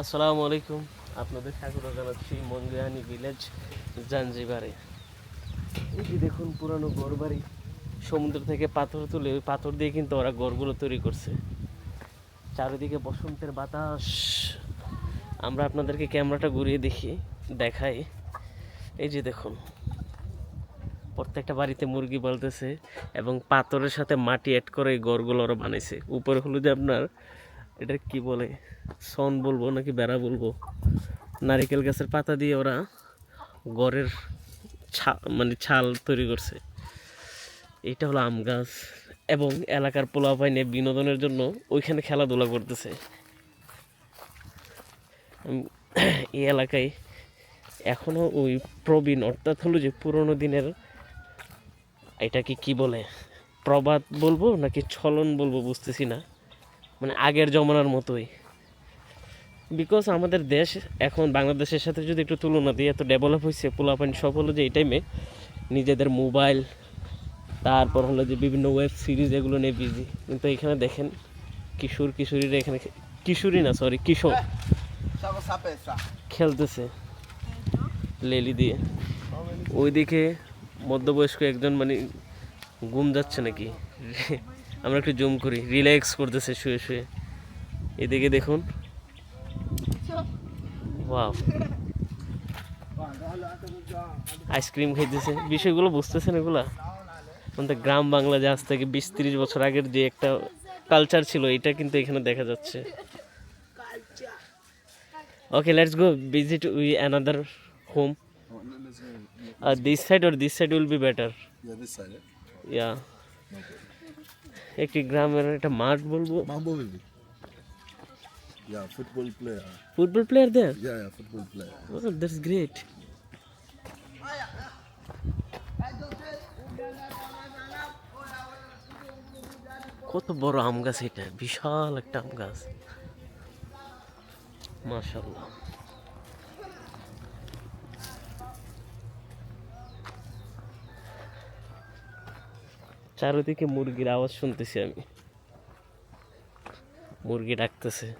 আসসালামু আলাইকুম। আপনাদের স্বাগত জানাচ্ছি মঙ্গিয়ানি ভিলেজ জাঞ্জিবারে। এই যে দেখুন পুরানো ঘর বাড়ি সমুদ্র থেকে পাথর তুলে ওই পাথর দিয়ে কিন্তু ওরা গড়গুলো তৈরি করছে। চারিদিকে বসন্তের বাতাস। আমরা আপনাদেরকে ক্যামেরাটা ঘুরিয়ে দেখি, দেখাই। এই যে দেখুন, প্রত্যেকটা বাড়িতে মুরগি বলতেছে এবং পাথরের সাথে মাটি অ্যাড করে এই ঘরগুলো ওরা বানাইছে। উপরে হলো যে আপনার এটা কি বলে? সন বলব নাকি বেড়া বলব? নারিকেল গাছের পাতা দিয়ে ওরা গড়ের ছা মানে ছাল তৈরি করছে। এটা হলো আম গাছ এবং এলাকার পোলা পাইনে বিনোদনের জন্য ওইখানে খেলাধুলা করতেছে। এই এলাকায় এখনও ওই প্রবীণ, অর্থাৎ হলো যে পুরোনো দিনের এটাকে কি বলে? প্রবাদ বলব নাকি ছলন বলব বুঝতেছি না। মানে আগের জমানার মতোই। বিকজ আমাদের দেশ এখন বাংলাদেশের সাথে যদি একটু তুলনা দিই এত ডেভেলপ হয়েছে পোলাপান সব হলো যে এই টাইমে নিজেদের মোবাইল তারপর হলো যে বিভিন্ন ওয়েব সিরিজ এগুলো নিয়ে বিজি কিন্তু এখানে দেখেন, কিশোর, কিশোরীরা এখানে কিশোরী না সরি কিশোর। খেলতেছে। লেলি দিয়ে। ওইদিকে মধ্যবয়স্ক একজন মানে ঘুম যাচ্ছে নাকি? আমরা একটু জুম করি রিল্যাক্স করতেছে শুয়ে শুয়ে। এদিকে দেখুন। ওয়াও আইসক্রিম খাইতেছে। বিষয়গুলো বুঝতেছেন এগুলা? আমাদের গ্রাম বাংলা যে আজ থেকে বিশ তিরিশ বছর আগের যে একটা কালচার ছিল এটা কিন্তু এখানে দেখা যাচ্ছে। Okay, let's go visit we another home. Uh, this side or this side will be better. Yeah, this side. Eh? Yeah. একটি গ্রামের একটা মাঠ বলবো Mambo baby. Yeah, football player. Football player there Yeah, yeah, football player. Oh, that's great. কত বড় আম গাছ এটা বিশাল একটা আম গাছ মাশাল্লাহ চারিদিকে মুরগির আওয়াজ শুনতেছি আমি। মুরগি ডাকতেছে।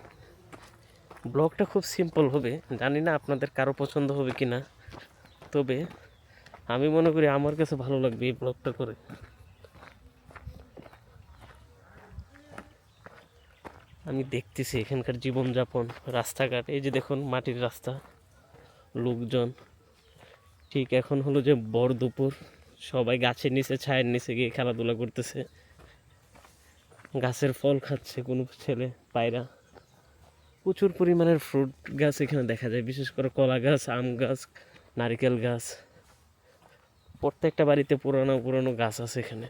ব্লগটা খুব সিম্পল হবে। জানি না আপনাদের কারও পছন্দ হবে কি না তবে আমি মনে করি আমার কাছে ভালো লাগবে এই ব্লগটা করে। আমি দেখতেছি এখানকার জীবনযাপন, রাস্তাঘাট। এই যে দেখুন, মাটির রাস্তা, লোকজন। ঠিক এখন হলো যে বড় দুপুর। সবাই গাছের নিচে, ছায়ের নিচে গিয়ে খেলাধুলা করতেছে। গাছের ফল খাচ্ছে কোনো ছেলে, পায়রা। প্রচুর পরিমাণের ফ্রুট গাছ এখানে দেখা যায়, বিশেষ করে কলা গাছ, আম গাছ, নারিকেল গাছ। প্রত্যেকটা বাড়িতে পুরনো পুরনো গাছ আছে এখানে।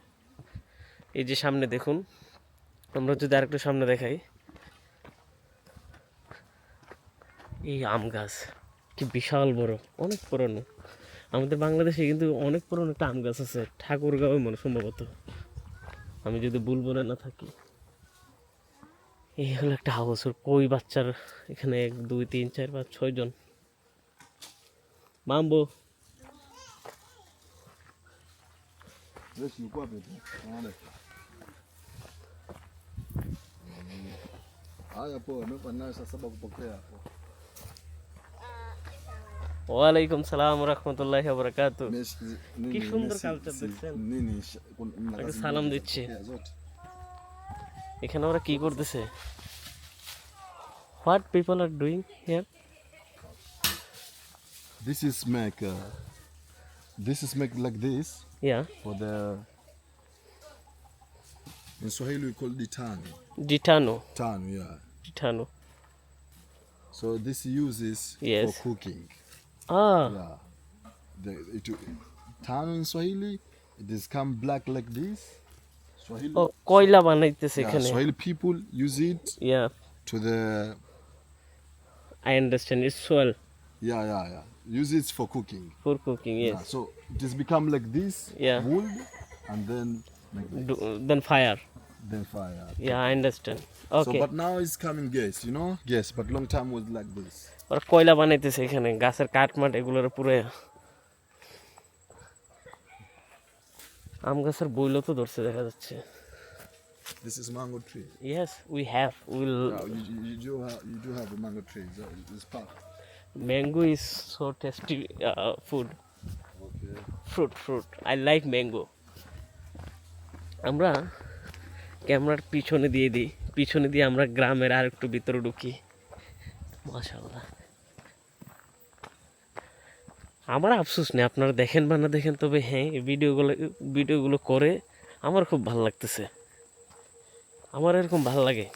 এই যে সামনে দেখুন, আমরা যদি আরেকটু সামনে দেখাই। এই আম গাছ, কি বিশাল বড়, অনেক পুরনো। আমাদের বাংলাদেশে কিন্তু অনেক পুরনো একটা আম গাছ আছে ঠাকুরগাঁও মনে সম্ভবত আমি যদি ভুল বলে না থাকি এই হলো একটা হাউস কই বাচ্চার এখানে এক দুই তিন চার পাঁচ ছয়জন মামবো. Haya poa, amekuwa saa. ওয়ালাইকুম সালাম রহমতুল্লাহ বরকাত কি সুন্দর si- দেখছেন? সালাম দিচ্ছে। এখানে ওরা কি করতেছে what people are doing here This is make uh, this is make like this yeah for the in Swahili we call it tano. Tano, yeah. ডিটানো So this uses Yes. for cooking. Ah, Yeah. The, it, tano in Swahili, it is come black like this. Swahili, ও কয়লা বানাইতেছে yeah, এখানে Swahili people use it yeah to the I understand it's soil yeah yeah yeah. Use it for cooking. For cooking Yeah. Yes So it has become like this Yeah. wood and then like this, then fire then fire. Yeah I understand So okay but now it's coming gas, you know? Gas, but long time was like this. ওরা কয়লা বানাইতেছে এখানে গাছের কাঠ মাঠ এগুলোর পুরো আম গাছের বইলও তো ধরছে দেখা যাচ্ছে This is mango tree. Yes, we have. We'll Yeah, you, you, you do have you do have a mango tree. So It's part. mango is so tasty uh, food. Okay. Fruit fruit I like mango আমরা ক্যামেরার পিছনে দিয়ে দিই। পিছনে দিয়ে আমরা গ্রামের আর একটু ভিতরে ঢুকি। মাশাল্লাহ আমার আফসোস নেই, আপনারা দেখেন বা না দেখেন, তবে হ্যাঁ এই ভিডিওগুলো ভিডিওগুলো করে আমার খুব ভালো লাগতেছে। আমার এরকম ভালো লাগে।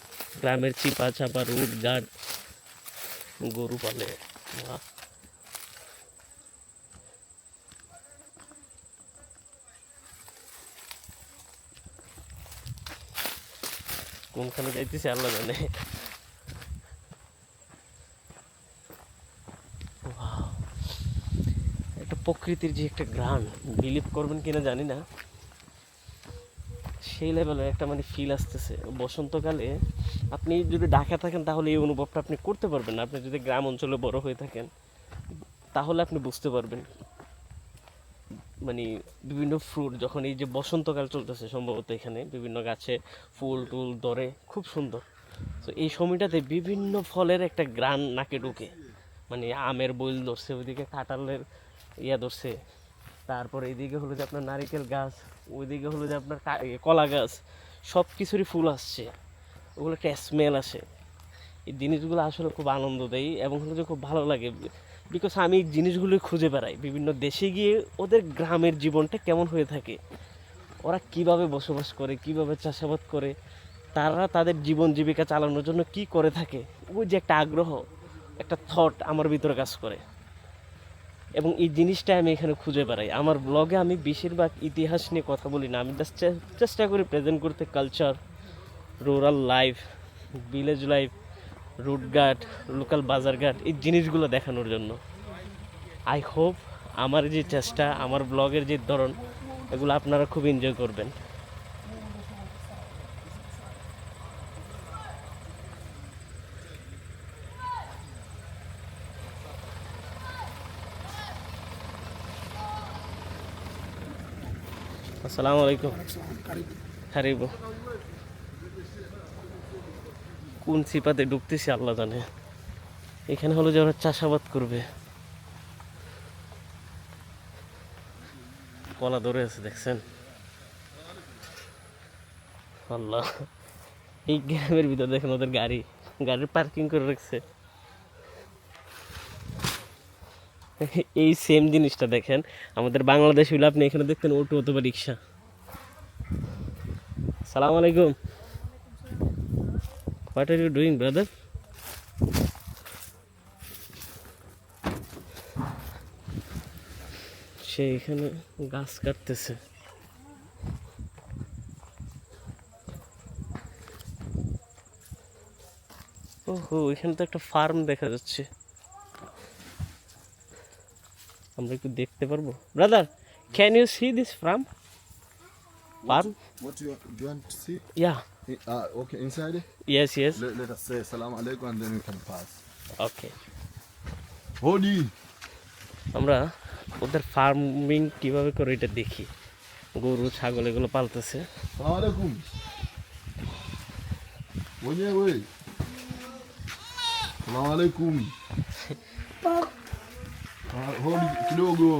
গ্রামের চিপা চাপা রুট গার্ড গরু পালে। কোনখানে যাইতেছে আল্লাহ জানে। একটা প্রকৃতির যে একটা গ্রান বিলিভ করবেন কিনা জানি না। সেই লেভেলের একটা মানে ফিল আসতেছে। বসন্তকালে আপনি যদি ঢাকা থাকেন তাহলে এই অনুভবটা আপনি করতে পারবেন আপনি যদি গ্রাম অঞ্চলে বড় হয়ে থাকেন, তাহলে আপনি বুঝতে পারবেন মানে বিভিন্ন ফ্রুট যখন এই যে বসন্তকাল চলতেছে সম্ভবত এখানে, বিভিন্ন গাছে ফুল টুল ধরে, খুব সুন্দর। তো এই সময়টাতে বিভিন্ন ফলের একটা গ্রান নাকে ঢুকে। মানে আমের বইল ধরছে, ওইদিকে কাঁঠালের ইয়া ধরছে। তারপর এইদিকে হলো যে আপনার নারিকেল গাছ, ওইদিকে হলো যে আপনার কলা গাছ সব কিছুরই ফুল আসছে। ওগুলো একটা স্মেল আসে। এই জিনিসগুলো আসলে খুব আনন্দ দেয় এবং হলো যে খুব ভালো লাগে। বিকজ আমি জিনিসগুলো খুঁজে বেড়াই। বিভিন্ন দেশে গিয়ে ওদের গ্রামের জীবনটা কেমন হয়ে থাকে। ওরা কীভাবে বসবাস করে, কীভাবে চাষাবাদ করে, তারা তাদের জীবন জীবিকা চালানোর জন্য কি করে থাকে, ওই যে একটা আগ্রহ, একটা থট আমার ভিতরে কাজ করে। এবং এই জিনিসটা আমি এখানে খুঁজে বেড়াই। আমার ব্লগে আমি বেশিরভাগ ইতিহাস নিয়ে কথা বলি না। আমি চেষ্টা করি প্রেজেন্ট করতে culture rural life village life রুটঘাট local বাজারঘাট, এই জিনিসগুলো দেখানোর জন্য। আই হোপ আমার যে চেষ্টা, আমার ব্লগের যে ধরন, এগুলো আপনারা খুব এনজয় করবেন। আসসালামু আলাইকুম। হারিব কোন সিপাতে ঢুকতেছি আল্লাহ জানে। এখানে হলো যে ওরা চাষাবাদ করবে। কলা ধরে আছে, দেখছেন? আল্লাহ। এই গ্রামের ভিতর দেখেন ওদের গাড়ি। গাড়ির পার্কিং করে রাখছে। এই সেম জিনিসটা দেখেন। আমাদের বাংলাদেশ হইলে, আপনি এখানে দেখতেন অটো অথবা রিক্সা। সালাম আলাইকুম। What are you doing brother সে এখানে গাছ কাটতেছে। ওহো এখানে তো একটা ফার্ম দেখা যাচ্ছে। আমরা একটু দেখতে পারব? Brother can you see this farm farm What you, you see? Yeah Uh, okay, inside it. Yes yes Let, let us say salam alaikum and then we can pass. Okay Hodi. আমরা ওদের farming কীভাবে করে এটা দেখি গরু ছাগল এগুলো পালতেছে. Mwenyewe. Salam alaikum. Ah, Hodi kidogo.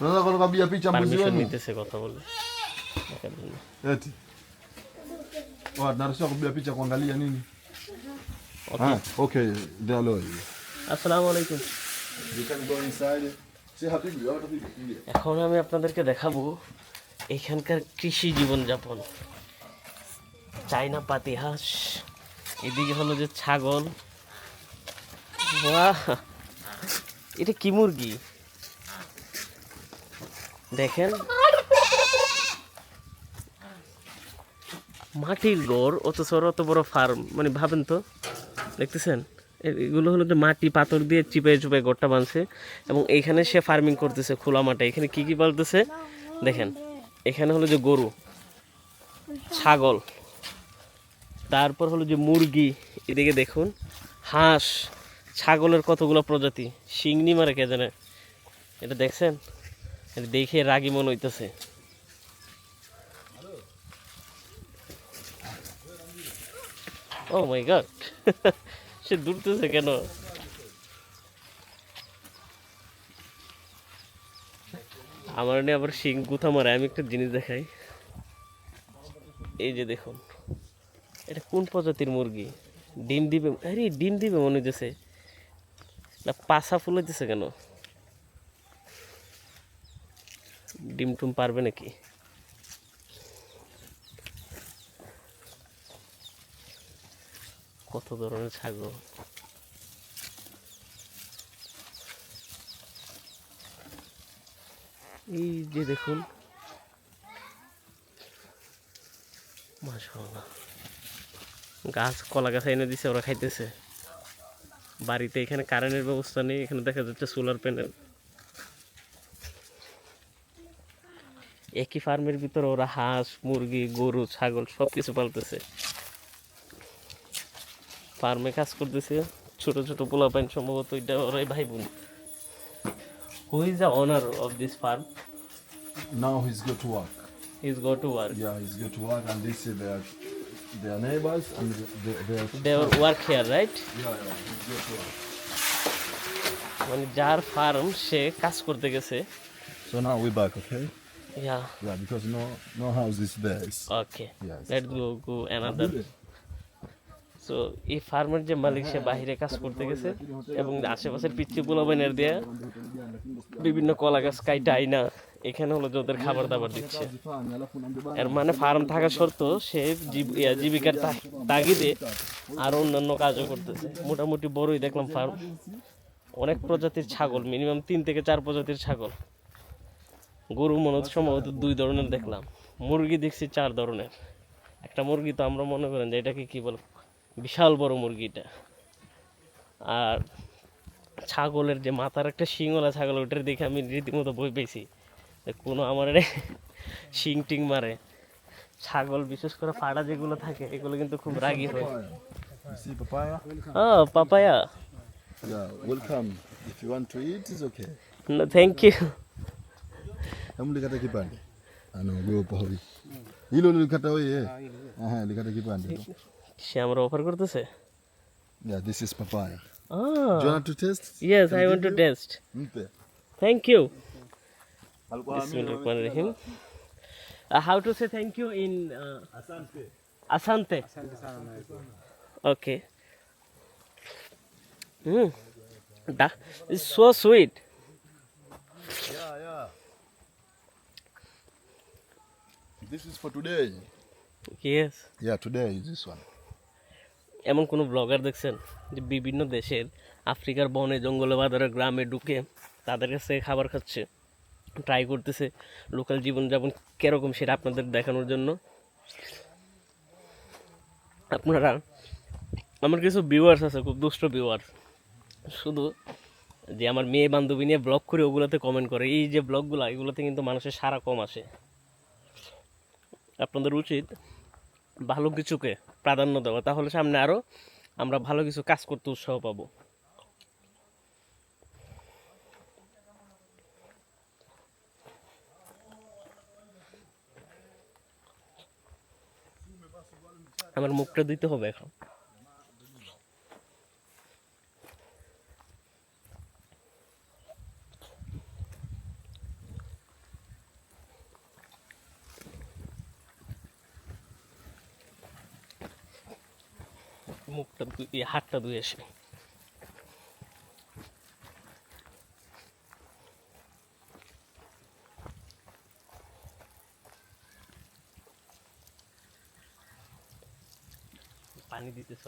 Unaweza kutukapiga picha mbuzi permission wenu? নিতেছে কথা বলে দেখার Oh, tunaruhusiwa kupiga picha kuangalia nini? Okay. Ah, okay, they are low. আসসালামু আলাইকুম You can go inside. See happy you are এখন আমি আপনাদেরকে দেখাবো এখানকার কৃষি জীবনযাপন চাইনা পাতি হাঁস এদিকে হলো যে ছাগল বাহ এটা কি মুরগি দেখেন মাটির গড় ওর অত বড় ফার্ম মানে ভাবেন তো? দেখতেছেন? এগুলো হলো যে মাটি, পাথর দিয়ে চিপে চুপে গড়টা বানছে এবং এইখানে সে ফার্মিং করতেছে খোলা মাঠে। এখানে কি কি পালতেছে দেখেন, এখানে হলো যে গরু, ছাগল, তারপর হলো যে মুরগি, এদিকে দেখুন, হাঁস, ছাগলের কতগুলো প্রজাতি শিংনি মারে কে জানে? এটা দেখছেন? এটা দেখে রাগি মনে হইতেছে। ও মাই গড সে দূরতেছে কেন? আমার নিয়ে আবার শিং গুথা মারে, আমি একটা জিনিস দেখাই। এই যে দেখুন, এটা কোন প্রজাতির মুরগি? ডিম দিবে, আরে ডিম দিবে মনে হইতেছে। না পাশা ফুলাইতেছে কেন? ডিম টুম পারবে নাকি? কত ধরনের ছাগল? এই যে দেখুন। গাছ কলা গাছ এনে দিছে, ওরা খাইতেছে। বাড়িতে এখানে কারেন্টের ব্যবস্থা নেই, এখানে দেখা যাচ্ছে সোলার প্যানেল একই ফার্মের ভিতরে ওরা হাঁস, মুরগি, গরু, ছাগল সব কিছু পালতেছে। ফার্মে কাজ করতেছে ছোট ছোট পোলা প্যান্ট সম্ভবত এটা ওরাই ভাই বোন who is the owner of this farm now he is go to work he is go to work yeah is go to work and this is that they are neighbours and they they they are work here right মানে যার farm সে কাজ করতে গেছে। So now we back okay yeah yeah because no no house is this okay let's go go another so এই ফার্মের যে মালিক, সে বাহিরে কাজ করতে গেছে এবং আশেপাশের পিচ্ছি পোলাবাইনের দিয়ে বিভিন্ন কলা গাছ কাইটা আইনা, এখানে হলো ওদের খাবার দাবার দিচ্ছে। এর মানে ফার্ম থাকা সত্ত্বেও সে জীবিকার তাগিদে আর অন্যান্য কাজও করতেছে। মোটামুটি বড়ই দেখলাম ফার্ম অনেক প্রজাতির ছাগল মিনিমাম তিন থেকে চার প্রজাতির ছাগল। গরু মনে সম্ভবত দুই ধরনের দেখলাম। মুরগি দেখছি চার ধরনের। একটা মুরগি তো আমরা মনে করেন যে এটাকে কি বল বিশাল বড় মুরগিটা আর ছাগলের যে মাথার একটা শিংওয়ালা ছাগল ওটার দেখে আমি রীতিমতো বই পেয়েছি কোনো আমার শিং টিং মারে ছাগল বিশেষ করে ফাড়া যেগুলো থাকে এগুলো কিন্তু খুব রাগি হয় papaya. Thank you Hebu likata kipande. Anaogopa huyu. Hilo lilikata wewe? Aha, likata kipande. tu. সে আমরা অফার করতেছে Yeah, this is papaya. Ah, Do you want to taste? yes, I want to taste. Mpe. Thank you. Bismillahirrahmanirrahim. Uh, how to say thank you in uh, Asante? Asante. Okay. Mm. That is so sweet. Yeah, yeah. This is for today. Yes. Yeah, today is this one. এমন কোনো blogger দেখছেন যে বিভিন্ন দেশের আফ্রিকার বনে, জঙ্গলে, বাজারে, গ্রামে ঢুকে তাদের কাছ খাবার খাচ্ছে ট্রাই করতেছে লোকাল জীবনযাপন কীরকম সেটা আপনাদের দেখানোর জন্য? আপনারা, আমার কিছু ভিউয়ার্স আছে, খুব দুষ্ট ভিউয়ার্স শুধু যে আমার মেয়ে বান্ধবী নিয়ে ব্লগ করে, ওগুলোতে কমেন্ট করে। এই যে ব্লগগুলো এগুলোতে কিন্তু মানুষের সারা কম আসে। আপনাদের উচিত ভালো কিছুকে প্রাধান্য দেওয়া, তাহলে সামনে আরও আমরা ভালো কিছু কাজ করতে উৎসাহ পাবো। আমার মুখটা দিতে হবে এখন। মুখটা ধুয়ে হাতটা ধুয়ে আসি পানি দিতেছ।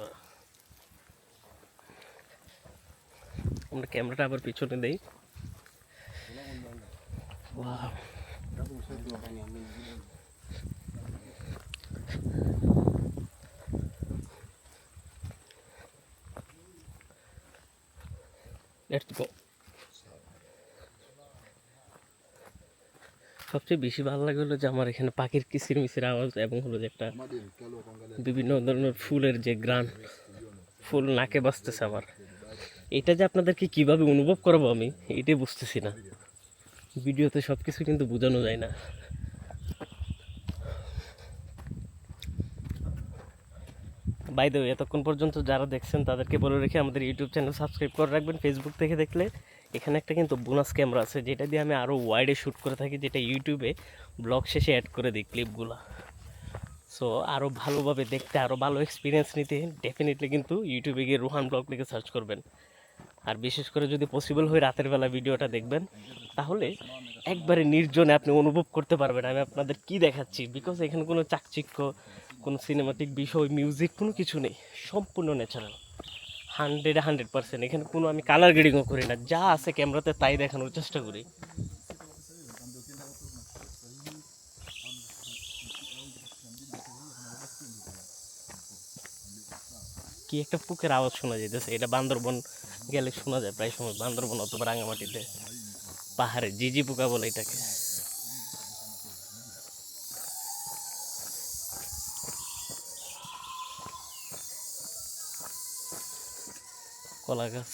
আমরা ক্যামেরাটা আবার পিছনে দেই। Let's go. সবচেয়ে বেশি ভালো লাগে হলো যে আমার এখানে পাখির কিচির মিচির আওয়াজ এবং হলো যে একটা বিভিন্ন ধরনের ফুলের যে গ্রান, ফুল নাকে বাজতেছে আমার। এটা যে আপনাদেরকে কীভাবে অনুভব করব আমি, এটাই বুঝতেছি না। ভিডিওতে সব কিছু কিন্তু বোঝানো যায় না। বাই দ্য এতক্ষণ পর্যন্ত যারা দেখছেন, তাদেরকে বলে রেখে আমাদের ইউটিউব চ্যানেল সাবস্ক্রাইব করে রাখবেন। ফেসবুক থেকে দেখলে এখানে একটা কিন্তু বোনাস ক্যামেরা আছে, যেটা দিয়ে আমি আরও ওয়াইডে শ্যুট করে থাকি, যেটা ইউটিউবে ব্লগ শেষে অ্যাড করে দিই ক্লিপগুলো সো আরও ভালোভাবে দেখতে আরও ভালো এক্সপিরিয়েন্স নিতে ডেফিনেটলি কিন্তু ইউটিউবে গিয়ে রুহান ব্লগ লিখে সার্চ করবেন। আর বিশেষ করে যদি পসিবল হয় রাতের বেলা ভিডিওটা দেখবেন, তাহলে একবারে নির্জনে আপনি অনুভব করতে পারবেন আমি আপনাদের কি দেখাচ্ছি। বিকজ এখানে কোনো চাকচিক্য কোনো সিনেমাটিক বিষয় মিউজিক কোনো কিছু নেই, সম্পূর্ণ ন্যাচারাল হান্ড্রেড হান্ড্রেড পার্সেন্ট এখানে কোনো আমি কালার গ্রেডিংও করি না। যা আছে ক্যামেরাতে তাই দেখানোর চেষ্টা করি। কি একটা পুকের আওয়াজ শোনা যাইতেছে। এটা বান্দরবন গেলে শোনা যায়, প্রায় সময় বান্দরবন অথবা রাঙামাটিতে। পাহাড়ে জিজি পোকা বলে এটাকে। কলা গাছ।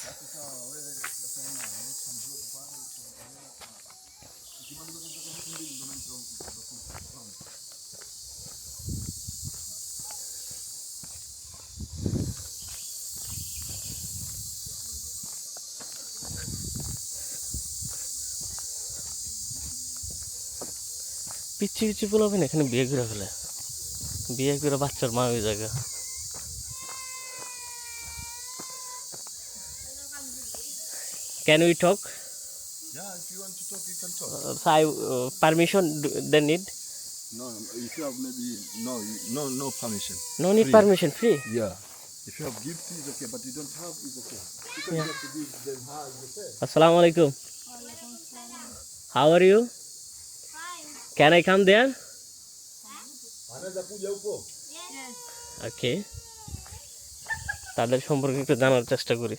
পিচ্ছি পিচ্ছি বলাবেন এখানে বিয়ে করে ফেলে। বিয়ে করে বাচ্চার মা হয়ে জায়গা। Can we talk Yeah, if you want to talk, you can talk. I permission they need No, if you have maybe no, no, no permission. No need Free. Permission free Yeah. If you have gift, it's okay, but you don't have, it's okay. You can Yeah. just give them it's okay. আসসালামু আলাইকুম how are you can I come there Anaweza kuja huko? Okay তাদের সম্পর্কে একটু জানার চেষ্টা করি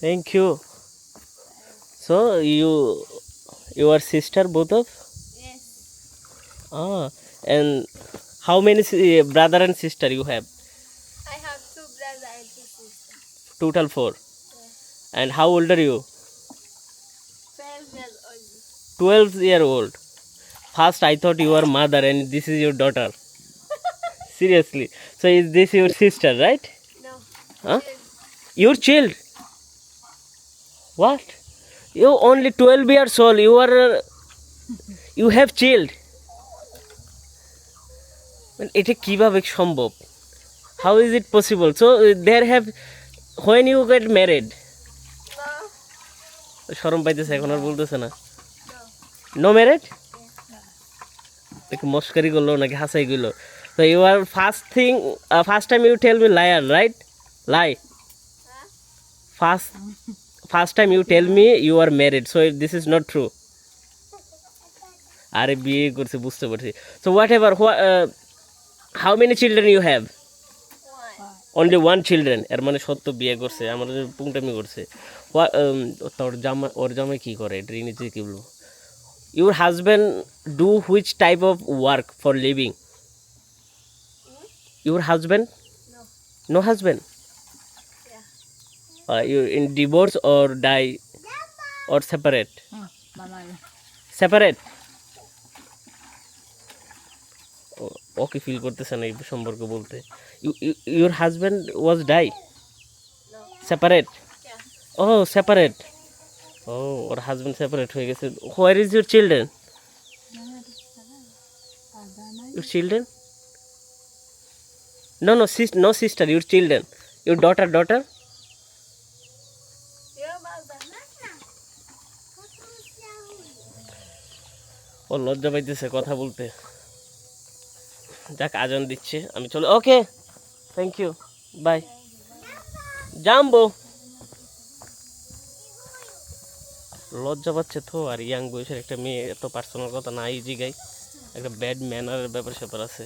Thank you. So you your sister both of? Yes. Ah, and how many eh, brother and sister you have? I have two brothers and two sisters. Total four. And how old are you? Twelve years old. 12 year old first i thought you are mother and this is your daughter seriously so is this your sister right No. huh your child What? You only twelve years old. You are. You have child. মানে এটা কীভাবে সম্ভব how is it possible so there have when you get married No. শরম পাইতেছে এখন আর বলতেছে না No. No married একটু মস্কারি করল নাকি হাসাই করল তো you are first thing first time you tell me liar right lie? First first time you tell me you are married so this is not true আরে বিয়ে করছে বুঝতে পারছি। So whatever how many children you have One. Only one children এর মানে সত্য বিয়ে করছে আমাদের পুংটামি করছে। Um, তোর জামা ওর জামাই কী করে? নিচে কী বলব? Your husband do which type of work for living your husband no husband Yeah. You in divorce or die or separate separate okay feel করতেছে না এই সম্পর্ক বলতে। Your husband was die separate O separate ও ওর husband separate হয়ে গেছে। Where is your children your children no no sis no sister your children your daughter daughter ও লজ্জা পাইতেছে কথা বলতে। যাক, আজন দিচ্ছে, আমি চলে ওকে থ্যাংক ইউ বাই জাম্বো। লজ্জা পাচ্ছে তো, আর ইয়াং বয়সের একটা মেয়ে, এত পার্সোনাল কথা নাই জিগাই একটা ব্যাড ম্যানারের ব্যাপার স্যাপার আছে।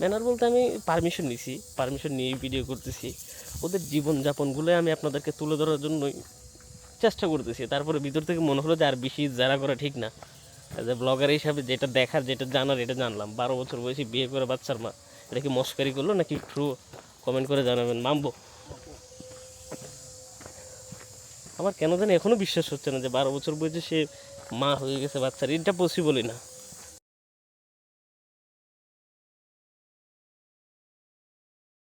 ম্যানার বলতে আমি পারমিশন নিছি পারমিশন নিয়ে ভিডিও করতেছি। ওদের জীবনযাপনগুলো আমি আপনাদেরকে তুলে ধরার জন্যই চেষ্টা করতেছি। তারপরে ভিতর থেকে মনে হলো যে আর বেশি যারা করা ঠিক না। এ ব্লগার হিসাবে যেটা দেখার, যেটা জানার, এটা জানলাম। বারো বছর বয়সে বিয়ে করে বাচ্চার মা। এটা কি মস্কারি করল নাকি ট্রু কমেন্ট করে জানাবেন? মামবো। আমার কেন জানি এখনও বিশ্বাস হচ্ছে না যে বারো বছর বয়সে সে মা হয়ে গেছে বাচ্চার। এটা পসিবলই না।